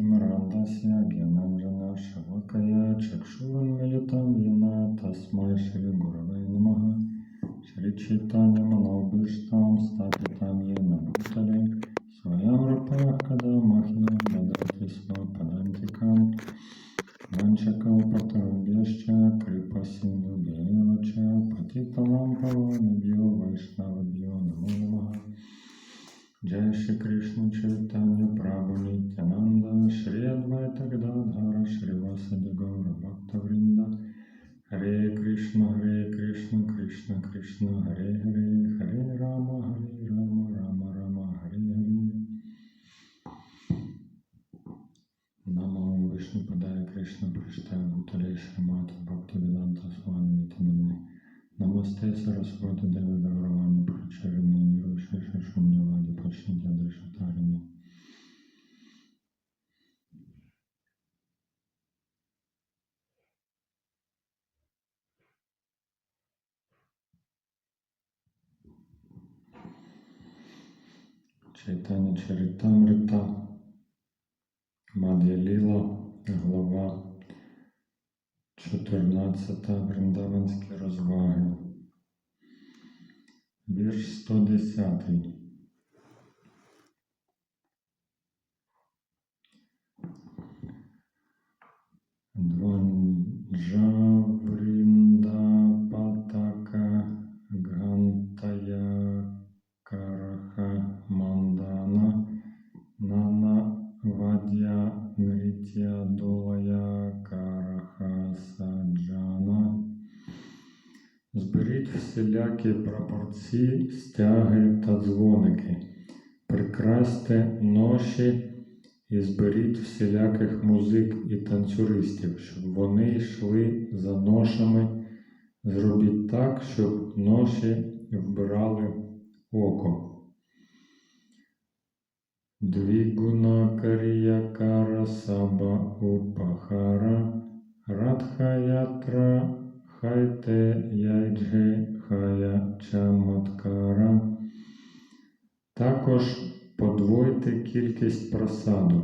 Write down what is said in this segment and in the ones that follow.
Смирандасья Генамрина Шавакая Чакшуран Валитам Вина Тасмай Шри Гуравай Намага Шри Чайтанья Манабиштам Стапитам Ена Бхутале Своям Рупаях Када Махья Бадати Сва Падантикам Ванчакал Патарубешча Крипа Синду Бьявача Патита Лампава Набьо Вайшнава Бьо Намо Намага Jai Shri Krishna Chaitanya Prabhu Nityananda Shri Advaita Gadadhara Shri Vasadi Gaura Bhakta Vrinda Hare Krishna Hare Krishna Krishna Krishna Hare Hare Hare Rama Hare Rama Rama Rama Hare Hare Namo Vishnu Padaya Krishna Prashtaya Bhutale Shri Mata Bhakti Vedanta Swami Nityananda Властеся розходи, де вибивані причини, віруючи, що шумні владі почніть. Чайтані Чаритамрита, Мад'я Ліла, глава 14 Бріндаванські розваги. Вірш 110. Дванджа всілякі прапорці, стяги та дзвоники, прикрасьте ноші і зберіть всіляких музик і танцюристів, щоб вони йшли за ношами. Зробіть так, щоб ноші вбирали око. Двігуна каріякара саба упахара радхаятра хайте яйджге хая чаматкара. Також подвойте кількість просаду.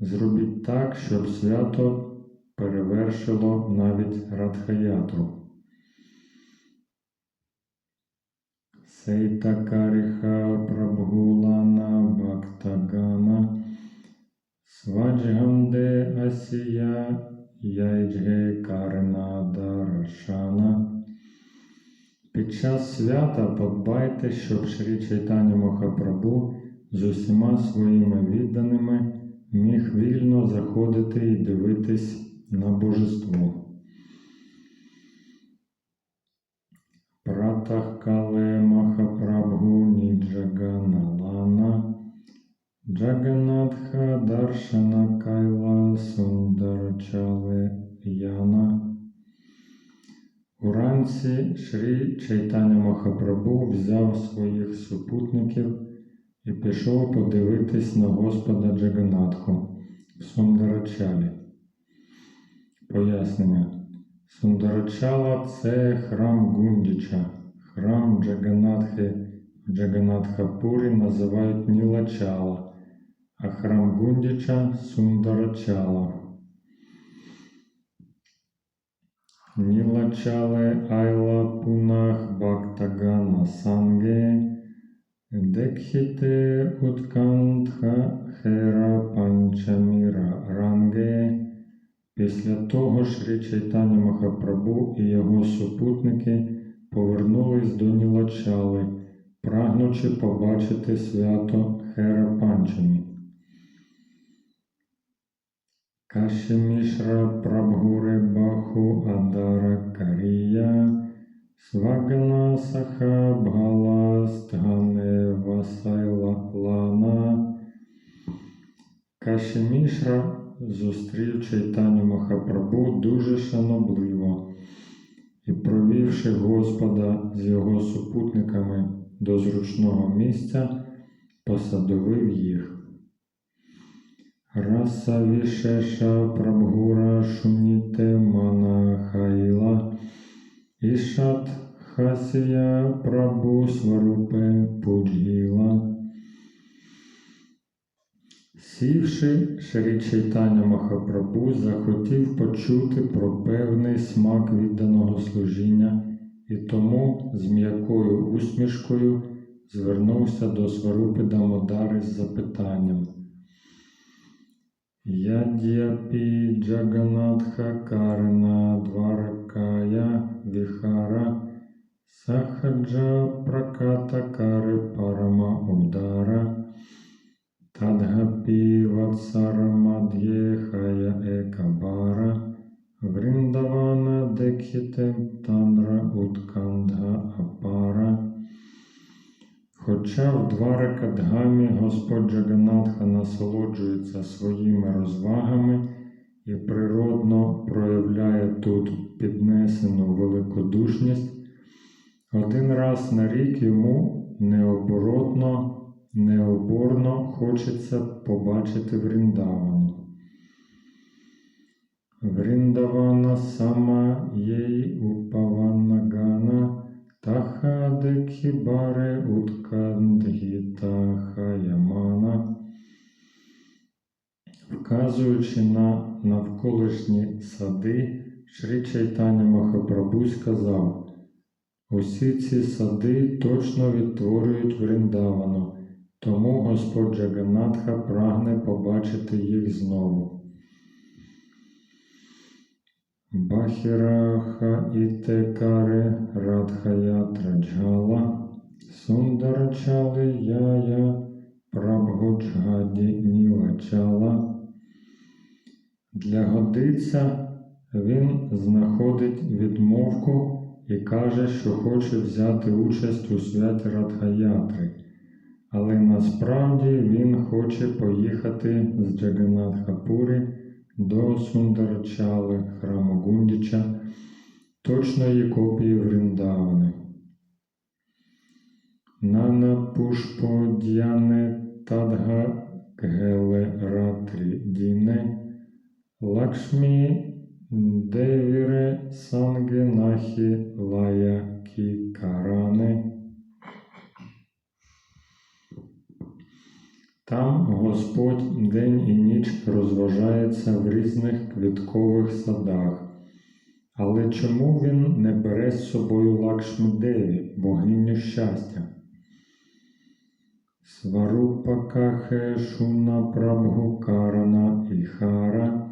Зробіть так, щоб свято перевершило навіть радхаятру. Сейтакаріха Прабгулана Бактагана Сваджганде Асія Яйджге Карна Дарашана. Під час свята подбайте, щоб Шрі Чайтаня Махапрабху з усіма своїми відданими міг вільно заходити і дивитись на божество. Пратахкале Махапрабху Ніджаганалана Джаганатха Даршана Кайла Сундарчале Яна. Уранці Шрі Чайтаня Махапрабху взяв своїх супутників і пішов подивитись на Господа Джаганатху в Сундарачалі. Пояснення. Сундарачала це храм Гундіча. Храм Джаганатхи в Джаганатхапурі називають Нілачала, а храм Гундіча Сундарачала. Нілачале Айла Пунах Бактагана Санге Декхіте Уткантха Хера Панчаміра Ранге. Після того Шрі Чайтаня Махапрабху і його супутники повернулись до Нілачали, прагнучи побачити свято Хера Панчамі. Кашемішра Прабгуре Баху Адара Карія Свагана Саха Бгала Стгане Васайла Лана Кашемішра зустрів Чайтаню Махапрабху дуже шанобливо і, провівши Господа з його супутниками до зручного місця, посадовив їх. Раса Вішеша Прабгура Шуніте Мана Хаїла Ішат Хасія Прабу Сварупе Пуджгіла. Сівши, Шрі Чайтаня Махапрабху захотів почути про певний смак відданого служіння і тому з м'якою усмішкою звернувся до Сварупи Дамодари з запитанням. Яд'япі Джаганатха Карна Дваракая Віхара Сахаджа Праката Кари Парама Удара Тадгапі Ватсарамад'є Хая Екабара. Вриндавана Декхіте Тандра Уткандха Апара Хоча в Дваракадгамі Господь Джаганатха насолоджується своїми розвагами і природно проявляє тут піднесену великодушність, один раз на рік йому необоротно, необорно хочеться побачити Вріндавану. Вріндавана сама єй упаванагана Тахадекхібаре уткандгітахаямана, вказуючи на навколишні сади, Шрі Чайтаня Махапрабху сказав, усі ці сади точно відтворюють Вриндавану, тому Господь Джаганатха прагне побачити їх знову. Бахіраха Ітекаре Радхаятра Джала Сундарачали Яя Прабгоджгаді Нілачала. Для годиця він знаходить відмовку і каже, що хоче взяти участь у святі Радхаятри, але насправді він хоче поїхати з Джаганатхапури до Сундарчали храму Гундіча, точної копії Вріндавани. Нана Пушподяне Тадга Геле Ратрі Діне Лакшмі Девіре Санге Нахі Лая Кікаране Там Господь день і ніч розважається в різних квіткових садах. Але чому він не бере з собою Лакшмидеві, богиню щастя? Сварупакахе Шуна Прабгукарана Іхара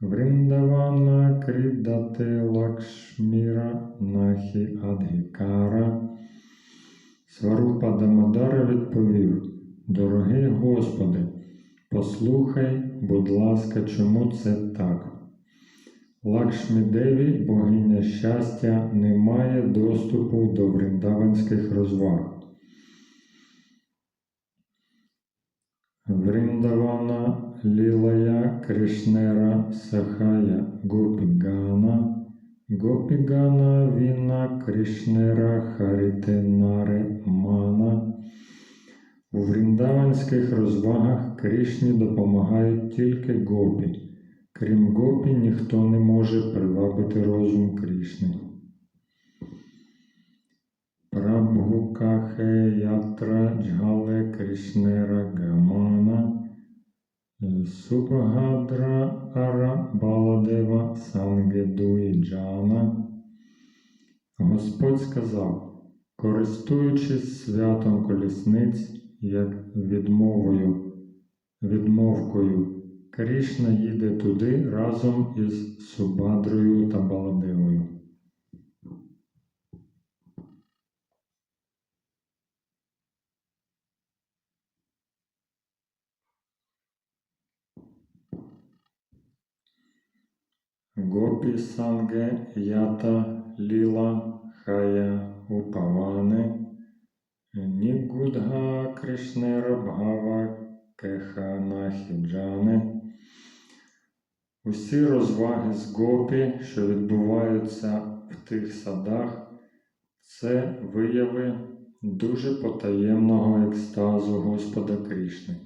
Вриндавана Крідате Лакшміра Нахі Адгікара. Сварупа Дамодара відповів. Дорогий Господи, послухай, будь ласка, чому це так? Лакшмідеві, богиня щастя, не має доступу до вріндаванських розваг. Вріндавана Лілая Кришнера Сахая Гопігана, Гопігана Віна Кришнера Харітенаре Мана. У вріндаванських розвагах Кришні допомагають тільки гопі. Крім гопі, ніхто не може привабити розум Кришни. Прабхукахе ятра джгале Кришнера Гамана Супагадра Ара Баладева Сангедуїджана. Господь сказав, користуючись святом колісниць, як відмовою, відмовкою, Крішна їде туди разом із Субадрою та Баладевою. Гопі Санге Ята Ліла Хая Упаване Нігудга Бхава Кеханахіджане. Усі розваги з гопі, що відбуваються в тих садах, це вияви дуже потаємного екстазу Господа Кришни.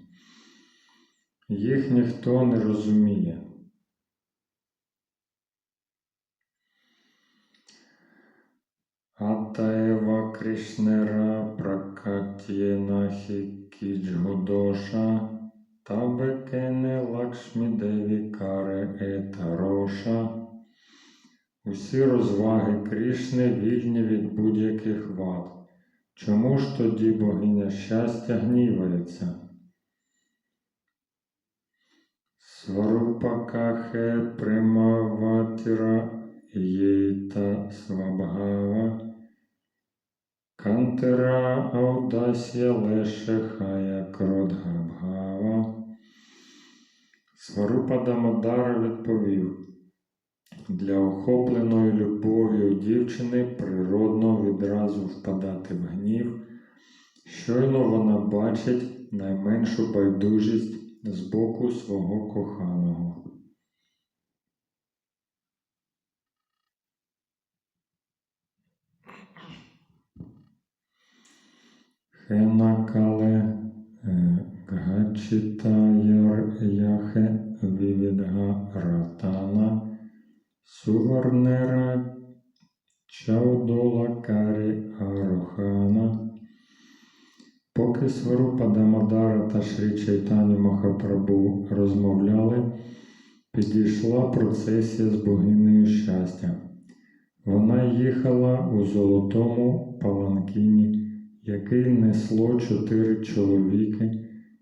Їх ніхто не розуміє. Атаева Кришнера Пракатєнахі Кіджгодоша Табекене Лакшмідеві Каре Ета Роша. Усі розваги Крішни вільні від будь-яких вад. Чому ж тоді богиня щастя гнівається? Сварупакахе Примаватіра Єйта Свабгава Кантера Аудасія Леше Хая Кродгабгава. Сварупа Дамодара відповів. Для охопленої любов'ю дівчини природно відразу впадати в гнів. Щойно вона бачить найменшу байдужість з боку свого коханого. Хенакале Гачита Яхе Вівідга Ратана Суварнера Чаудола Карі Арохана. Поки Сварупа Дамодара та Шрі Чайтані Махапрабу розмовляли, підійшла процесія з богинею щастя. Вона їхала у золотому паланкіні, який несло чотири чоловіки,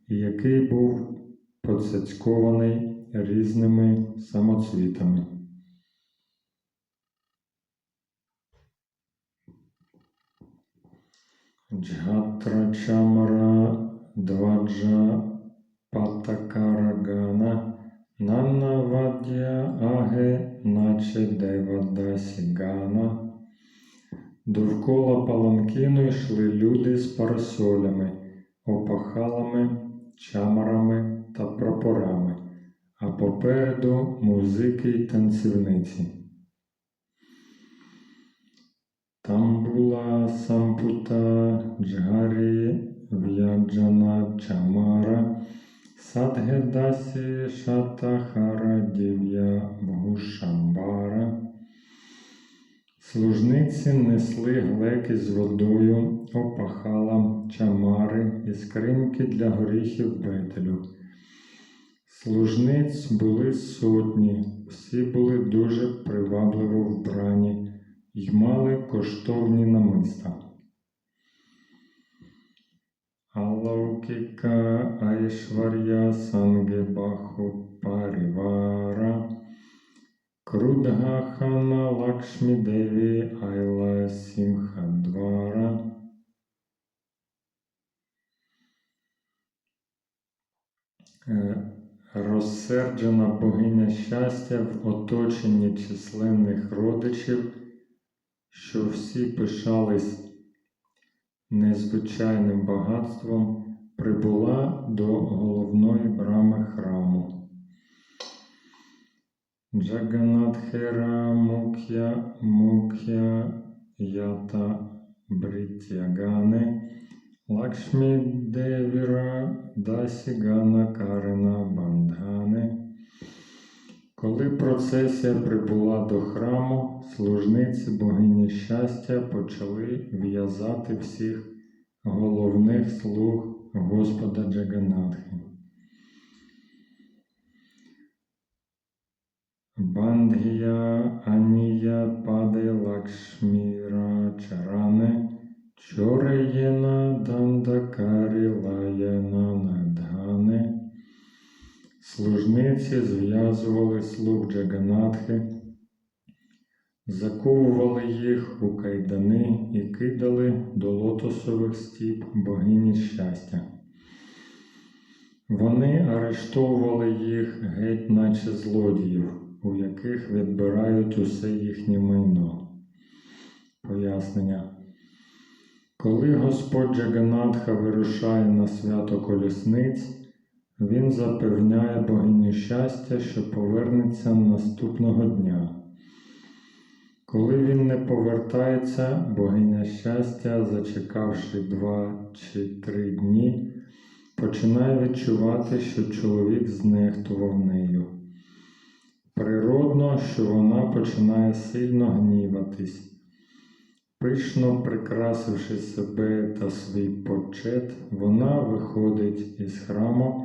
і який був поцяцькований різними самоцвітами. Джгатра Чамара Дваджа Патакарагана Нанна Аге Наче Девадасі Гана. Довкола паланкіну йшли люди з парасолями, опахалами, чамарами та прапорами, а попереду музики й танцівниці. Там була Сампута Джгарі В'яджана Чамара, Садгедасі Шатахара Дів'я Бгушамбара. Служниці несли глеки з водою, опахала, чамари і скриньки для горіхів бетелю. Служниць були сотні, всі були дуже привабливо вбрані й мали коштовні намиста. Алаукіка Айшваря Сангебаху Парівара Крудгахана Лакшмідеві Айла Сімхадвара. Е, Розсерджена богиня щастя в оточенні численних родичів, що всі пишались незвичайним багатством, прибула до головної брами храму. Джаганатхера Мук'я Мук'я Ята Бритягане Лакшмі Девіра Дасігана Карина Бандгане. Коли процесія прибула до храму, служниці богині щастя почали в'язати всіх головних слуг Господа Джаганатхи. Бандгія Анія Паде Лакшміра Чаране Чореєна Дандакарі Лаяна Надгане. Служниці зв'язували слуг Джаганатхи, заковували їх у кайдани і кидали до лотосових стіп богині щастя. Вони арештовували їх геть, наче злодіїв, у яких відбирають усе їхнє майно. Пояснення. Коли Господь Джаганатха вирушає на свято колісниць, він запевняє богиню щастя, що повернеться наступного дня. Коли він не повертається, богиня щастя, зачекавши два чи три дні, починає відчувати, що чоловік знехтував нею. Природно, що вона починає сильно гніватись. Пишно прикрасивши себе та свій почет, вона виходить із храму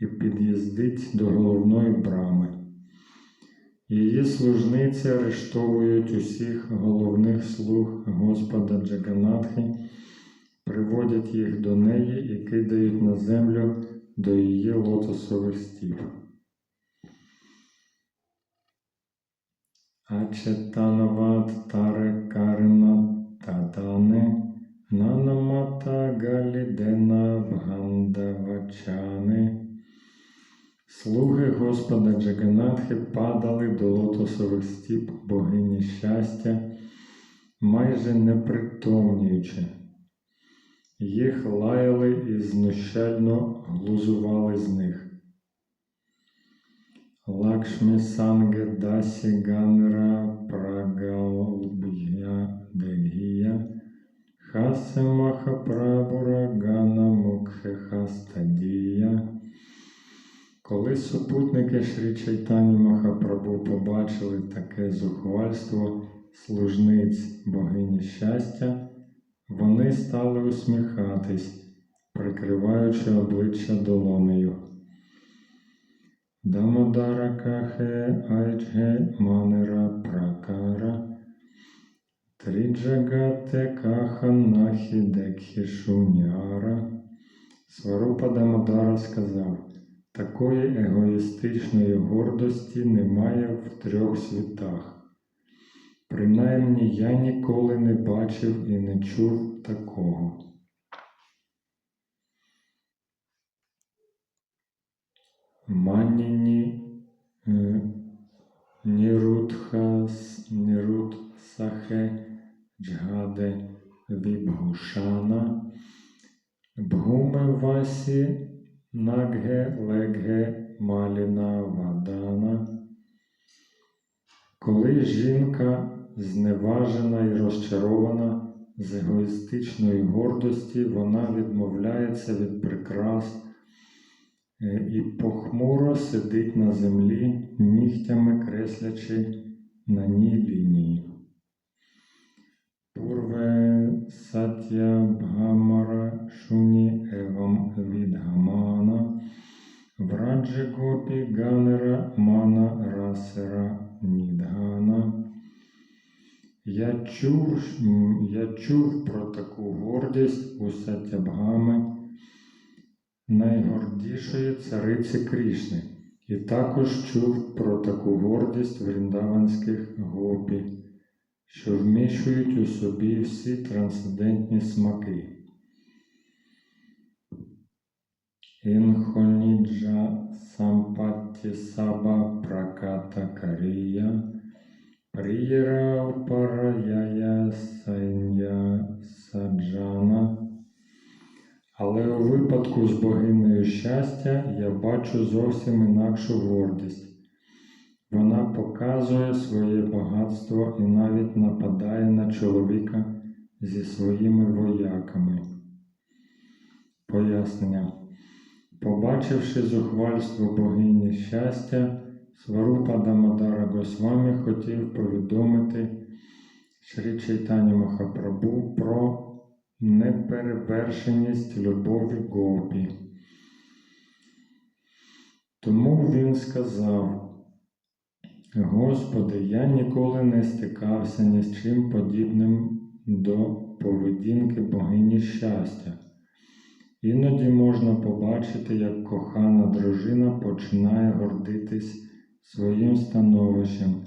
і під'їздить до головної брами. Її служниці арештовують усіх головних слуг Господа Джаганатхи, приводять їх до неї і кидають на землю до її лотосових стіп. Ачетанават таре карна татане нанамата галідена бгандавачани. Слуги Господа Джаганатхи падали до лотосових стіп богині щастя, майже непритомнюючи. Їх лаяли і знущально глузували з них. Лакшмі Санге Дасі Ганра Прагалбхя Дегія Хасе Махапрабура Гана Мукхе Хастадія. Коли супутники Шрі Чайтані Махапрабу побачили таке зухвальство служниць богині щастя, вони стали усміхатись, прикриваючи обличчя долонею. Дамодара кахе айджге манера пракара Триджагате каха нахі декхі шуняра. Сварупа Дамодара сказав, такої егоїстичної гордості немає в трьох світах. Принаймні я ніколи не бачив і не чув такого. Маніні Нірудхас Нірудсахе Джгаде Вібгушана Бгуме Васі Нагге Легге Маліна Вадана. Коли жінка зневажена і розчарована з егоїстичної гордості, вона відмовляється від прикрас і похмуро сидить на землі, нігтями креслячи на ній лінії. Пурве сатя бхамара шуні евам відгамана враджи гопі ганера мана расера нідгана. Я чув, я чув про таку гордість у Сатябгами, найгордішої цариці Крішни, і також чув про таку гордість вріндаванських гопі, що вміщують у собі всі трансцендентні смаки. Інхоніджа сампатті саба праката карія, прієра параяя сайня саджана. Але у випадку з богинею щастя я бачу зовсім інакшу гордість. Вона показує своє багатство і навіть нападає на чоловіка зі своїми вояками. Пояснення. Побачивши зухвальство богині щастя, Сварупа Дамодара Госвамі хотів повідомити Шрі Чайтані Махапрабу про неперевершеність любові Гопі. Тому він сказав, Господи, я ніколи не стикався ні з чим подібним до поведінки богині щастя. Іноді можна побачити, як кохана дружина починає гордитись своїм становищем,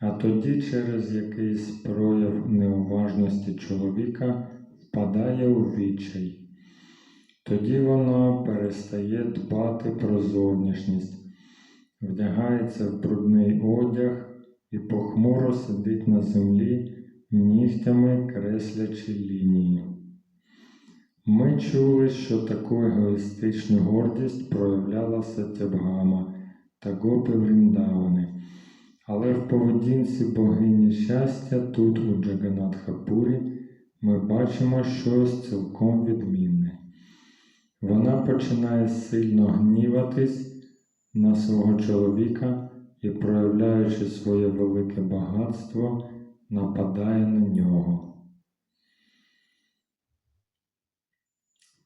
а тоді через якийсь прояв неуважності чоловіка впадає у відчай. Тоді вона перестає дбати про зовнішність, вдягається в брудний одяг і похмуро сидить на землі, нігтями креслячи лінію. Ми чули, що таку егоїстичну гордість проявляла Сатябгама та Гопи Вріндавани, але в поведінці богині щастя тут, у Джаганатхапурі, ми бачимо щось цілком відмінне. Вона починає сильно гніватись на свого чоловіка і, проявляючи своє велике багатство, нападає на нього.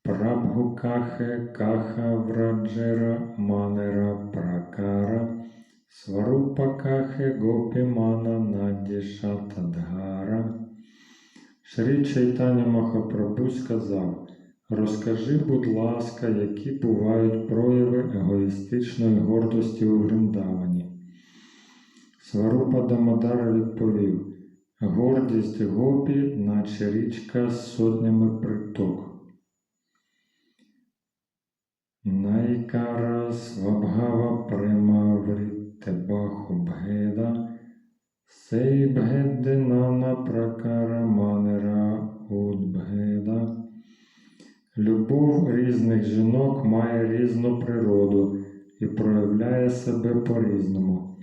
Рагукахе Каха Враджера Манера Пракара Сварупакахе Гопімана Надіша Тадгара. Шрі Чайтаня Махапрабху сказав, розкажи, будь ласка, які бувають прояви егоїстичної гордості у Вриндавані. Сварупа Дамодара відповів, гордість гопі, наче річка з сотнями приток. Найкара свабгава према сей бгеддинана пракара манера удбгеда. Любов різних жінок має різну природу і проявляє себе по-різному.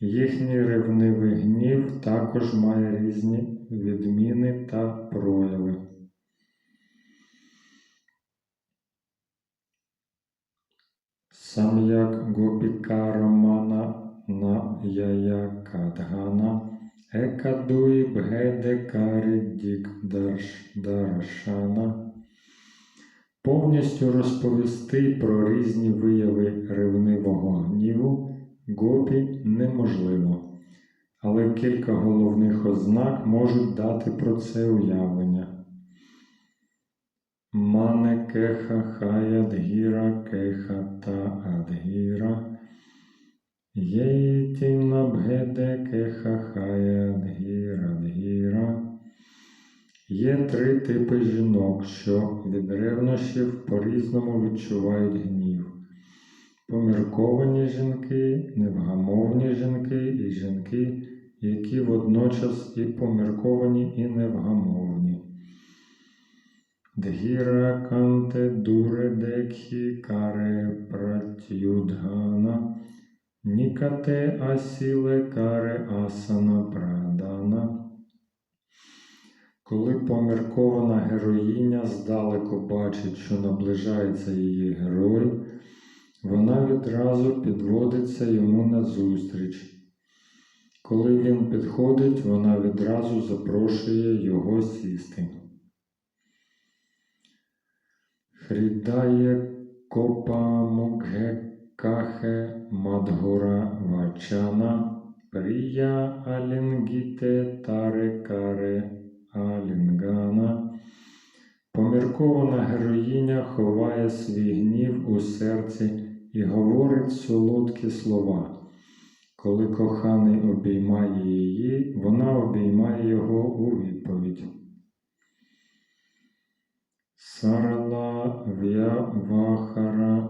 Їхній ревнивий гнів також має різні відміни та прояви. Сам як Гопіка Романа на Яя Кадгана, Екадуї Бгеде Карі Даршана. Повністю розповісти про різні вияви ревнивого гніву гопі неможливо, але кілька головних ознак можуть дати про це уявлення. Мане кеха хая дгіра кеха та адгіра. Єйтіна бгеде дгіра дгіра. Є три типи жінок, що від ревнощів по-різному відчувають гнів. Помірковані жінки, невгамовні жінки і жінки, які водночас і помірковані, і невгамовні. Дгіра канте дуре декхі каре пратюдгана, нікате асіле каре асана прадана. Коли поміркована героїня здалеку бачить, що наближається її герой, вона відразу підводиться йому назустріч. Коли він підходить, вона відразу запрошує його сісти. Хрідає копа мукге кахе мадгора вачана, прия алінгіте таре каре алінгана. Поміркована героїня ховає свій гнів у серці і говорить солодкі слова. Коли коханий обіймає її, вона обіймає його у відповідь. Сарала в'явахара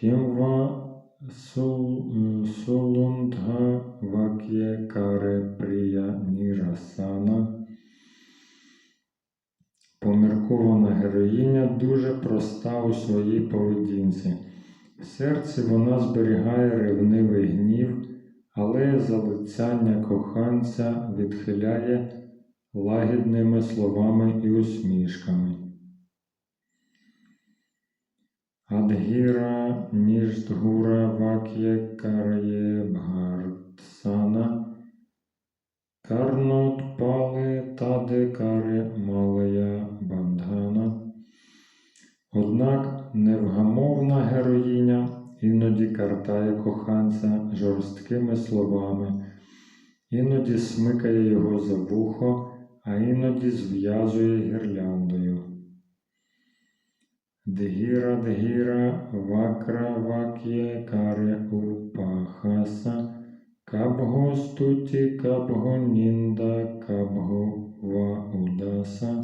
кімва сул- сулундга вакє каре прия нірасана. Поміркована героїня дуже проста у своїй поведінці. В серці вона зберігає ревнивий гнів, але залицяння коханця відхиляє лагідними словами і усмішками. Адгіра ніждгура вакє карає бгартсана, карнот пале таде каре малая бандгана. Однак невгамовна героїня іноді картає коханця жорсткими словами, іноді смикає його за вухо, а іноді зв'язує гірляндою. Дгіра дгіра вакра вакє каре упахаса, кабго стуті кабго нінда кабго ва удаса.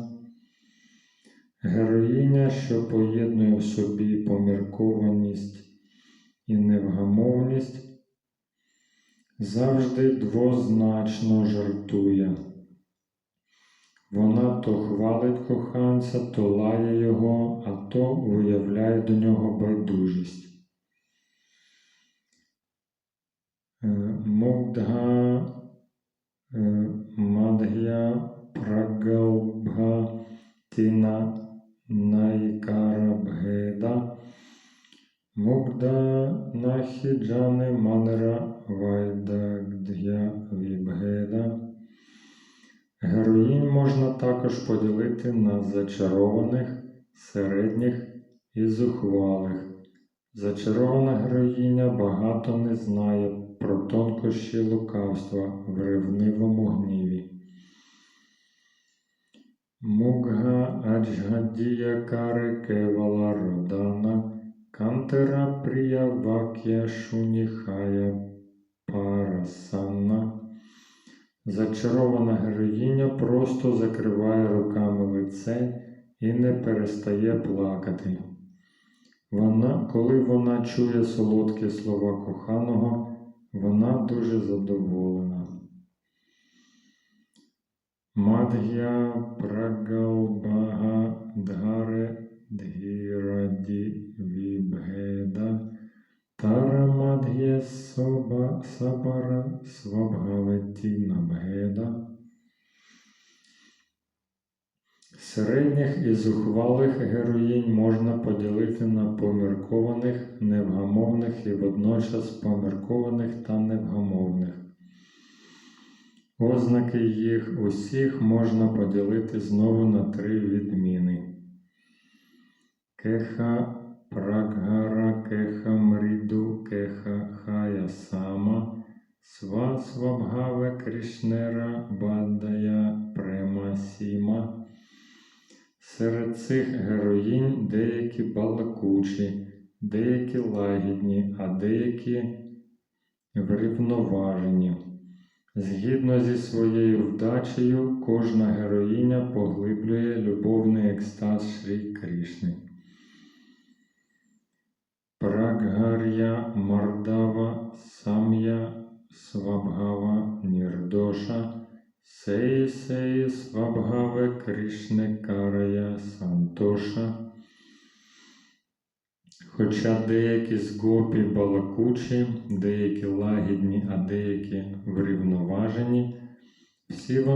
Героїня, що поєднує в собі поміркованість і невгамовність, завжди двозначно жартує. Вона то хвалить коханця, то лає його, а то виявляє до нього байдужість. Е, Мугдга е, Мадгя Прагалбга Тіна Найкара Бгеда Мугда Нахіджани Манера Вайдагдхя Вібгеда Героїнь можна також поділити на зачарованих, середніх і зухвалих. Зачарована героїня багато не знає про тонкощі лукавства в ревнивому гніві. Мугга Аджгадія Кари Кевала Родана Кантера Прія Вакya Шуніхая Парасанна Зачарована героїня просто закриває руками лице і не перестає плакати. Вона, коли вона чує солодкі слова коханого, вона дуже задоволена. Мадгя Прагалбага Дгаре Дгіраді Вібгеда Тара Соба Сабара Свабгаветі Набгеда Середніх і зухвалих героїнь можна поділити на поміркованих, невгамовних і водночас поміркованих та невгамовних. Ознаки їх усіх можна поділити знову на три відміни. Кеха прагара кеха мріду хая сама сва свабгаве крішнера бадая према сіма. Серед цих героїнь деякі балакучі, деякі лагідні, а деякі врівноважені. Згідно зі своєю вдачею, кожна героїня поглиблює любовний екстаз Шрі Крішни. Праггар'я Мардава Сам'я Свабгава Нірдоша Сеї Сеї Свабгаве Крішне Карая Сантоша. Хоча деякі з гопі балакучі, деякі лагідні, а деякі врівноважені, всі вони